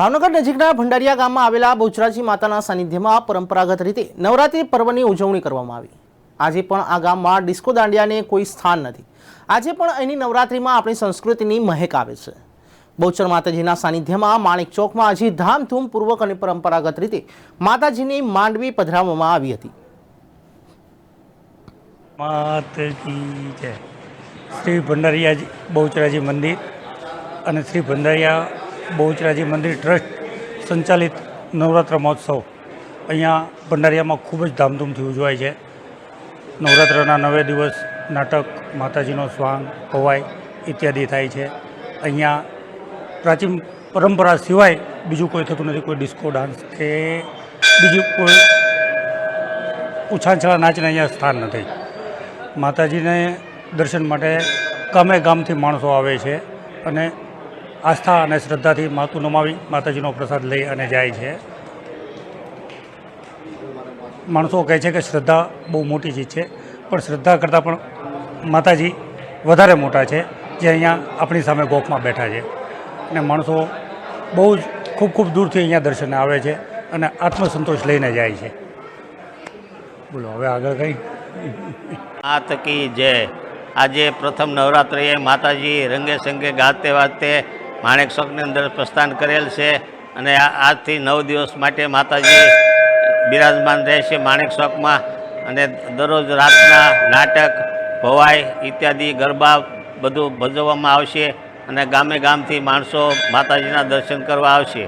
ભાવનગર નજીકના ભંડારિયા ગામમાં આવેલા બહુચરાજી માતાના સાનિધ્યમાં પરંપરાગત રીતે નવરાત્રિ પર્વની ઉજવણી કરવામાં આવી. આજે પણ આ ગામમાં ડિસ્કો દાંડિયાને કોઈ સ્થાન નથી. આજે પણ અહીંની નવરાત્રિમાં આપણી સંસ્કૃતિની મહેક આવે છે. બહુચર માતાજીના સાનિધ્યમાં માણેક ચોકમાં આજે ધામધૂમપૂર્વક અને પરંપરાગત રીતે માતાજીની માંડવી પધરાવવામાં આવી હતી. શ્રી ભંડારિયાજી બહુચરાજી મંદિર અને શ્રી ભંડારીયા બહુચરાજી મંદિર ટ્રસ્ટ સંચાલિત નવરાત્ર મહોત્સવ. અહીંયા ભંડારીયામાં ખૂબ જ ધામધૂમથી ઉજવાય છે. નવરાત્રના નવે દિવસ નાટક, માતાજીનો સ્વાંગ કવાય ઇત્યાદિ થાય છે. અહીંયા પ્રાચીન પરંપરા સિવાય બીજું કોઈ થતું નથી, કોઈ ડિસ્કો, ડાન્સ કે બીજું કોઈ ઉછાંછળા નાચને અહીંયા સ્થાન નથી. માતાજીને દર્શન માટે ગામે ગામથી માણસો આવે છે અને આસ્થા અને શ્રદ્ધાથી માતું નમાવી માતાજીનો પ્રસાદ લઈ અને જાય છે. માણસો કહે છે કે શ્રદ્ધા બહુ મોટી ચીજ છે, પણ શ્રદ્ધા કરતાં પણ માતાજી વધારે મોટા છે, જે અહીંયા આપણી સામે ગોખમાં બેઠા છે. અને માણસો બહુ જ ખૂબ ખૂબ દૂરથી અહીંયા દર્શને આવે છે અને આત્મસંતોષ લઈને જાય છે. બોલો, હવે આગળ કંઈ? આ તકી જય. આજે પ્રથમ નવરાત્રિએ માતાજી રંગે સંગે ગાતે વાતે માણેક ચોકની અંદર પ્રસ્થાન કરેલ છે અને આજથી નવ દિવસ માટે માતાજી બિરાજમાન રહેશે માણેક ચોકમાં અને દરરોજ રાતના નાટક, ભવાઈ ઇત્યાદિ, ગરબા બધું ભજવવામાં આવશે અને ગામે ગામથી માણસો માતાજીના દર્શન કરવા આવશે.